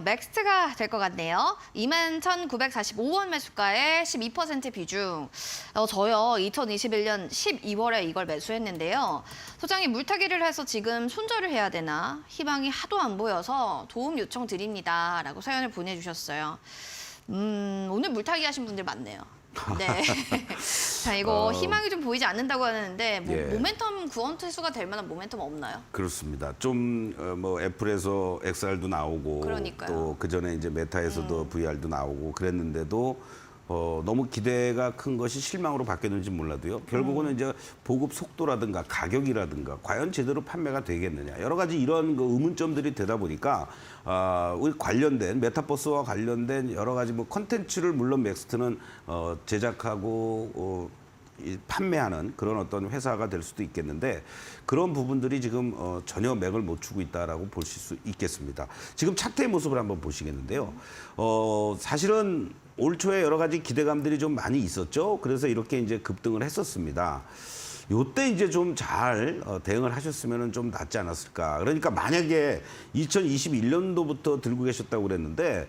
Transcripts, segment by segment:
맥스트가 될 것 같네요. 21,945원 매수가에 12% 비중. 어, 저요 2021년 12월에 이걸 매수했는데요. 소장님 물타기를 해서 지금 손절을 해야 되나 희망이 하도 안 보여서 도움 요청 드립니다 라고 사연을 보내주셨어요. 음 오늘 물타기 하신 분들 많네요. 네. 자 이거 어. 희망이 좀 보이지 않는다고 하는데 뭐 예. 모멘텀 구원 투수가 될 만한 모멘텀 없나요? 그렇습니다. 좀 뭐 애플에서 XR도 나오고 그러니까요. 음. 또그 전에 이제 메타에서도 VR도 나오고 그랬는데도 어, 너무 기대가 큰 것이 실망으로 바뀌었는지 몰라도요. 결국은 음. 이제 보급 속도라든가 가격이라든가 과연 제대로 판매가 되겠느냐 여러 가지 이런 그 의문점들이 되다 보니까 아, 우리 관련된 메타버스와 관련된 여러 가지 뭐 컨텐츠를 물론 맥스트는 어, 제작하고 어, 이 판매하는 그런 어떤 회사가 될 수도 있겠는데 그런 부분들이 지금 어, 전혀 맥을 못 추고 있다라고 보실 수 있겠습니다. 지금 차트의 모습을 한번 보시겠는데요. 어, 사실은 올 초에 여러 가지 기대감들이 좀 많이 있었죠. 그래서 이렇게 이제 급등을 했었습니다. 요때 이제 좀 잘 대응을 하셨으면 좀 낫지 않았을까. 그러니까 만약에 2021년도부터 들고 계셨다고 그랬는데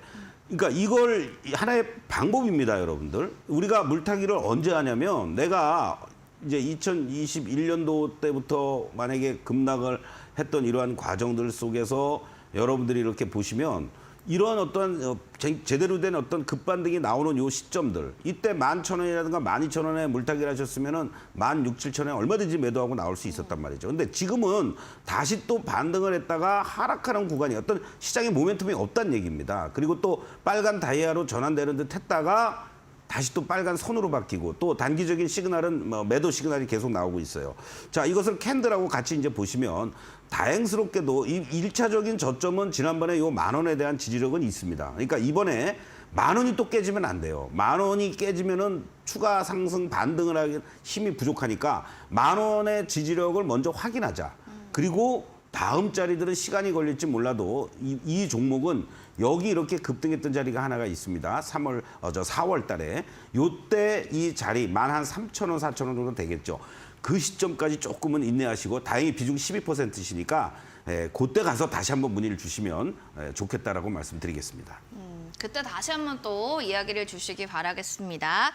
그러니까 이걸 하나의 방법입니다, 여러분들. 우리가 물타기를 언제 하냐면 내가 이제 2021년도 때부터 만약에 급락을 했던 이러한 과정들 속에서 여러분들이 이렇게 보시면 이런 어떤 어, 제- 제대로 된 어떤 급반등이 나오는 요 시점들 이때 만 천 원이라든가 만 이천 원에 물타기를 하셨으면은 만 육, 칠천 원에 얼마든지 매도하고 나올 수 있었단 말이죠. 근데 지금은 다시 또 반등을 했다가 하락하는 구간이 어떤 시장의 모멘텀이 없다는 얘기입니다. 그리고 또 빨간 다이아로 전환되는 듯 했다가 다시 또 빨간 선으로 바뀌고 또 단기적인 시그널은 뭐 매도 시그널이 계속 나오고 있어요. 자, 이것을 캔들하고 같이 이제 보시면 다행스럽게도 이 일차적인 저점은 지난번에 요 만 원에 대한 지지력은 있습니다. 그러니까 이번에 만 원이 또 깨지면 안 돼요. 만 원이 깨지면은 추가 상승 반등을 하기 힘이 부족하니까 만 원의 지지력을 먼저 확인하자. 그리고 다음 자리들은 시간이 걸릴지 몰라도 이, 이 종목은 여기 이렇게 급등했던 자리가 하나가 있습니다. 3월 어, 저 4월 달에 요때 이 자리 만 한 3천 원, 4천 원 정도 되겠죠. 그 시점까지 조금은 인내하시고 다행히 비중 12%시니까 에, 그때 가서 다시 한번 문의를 주시면 에, 좋겠다라고 말씀드리겠습니다. 그때 다시 한번 또 이야기를 주시기 바라겠습니다.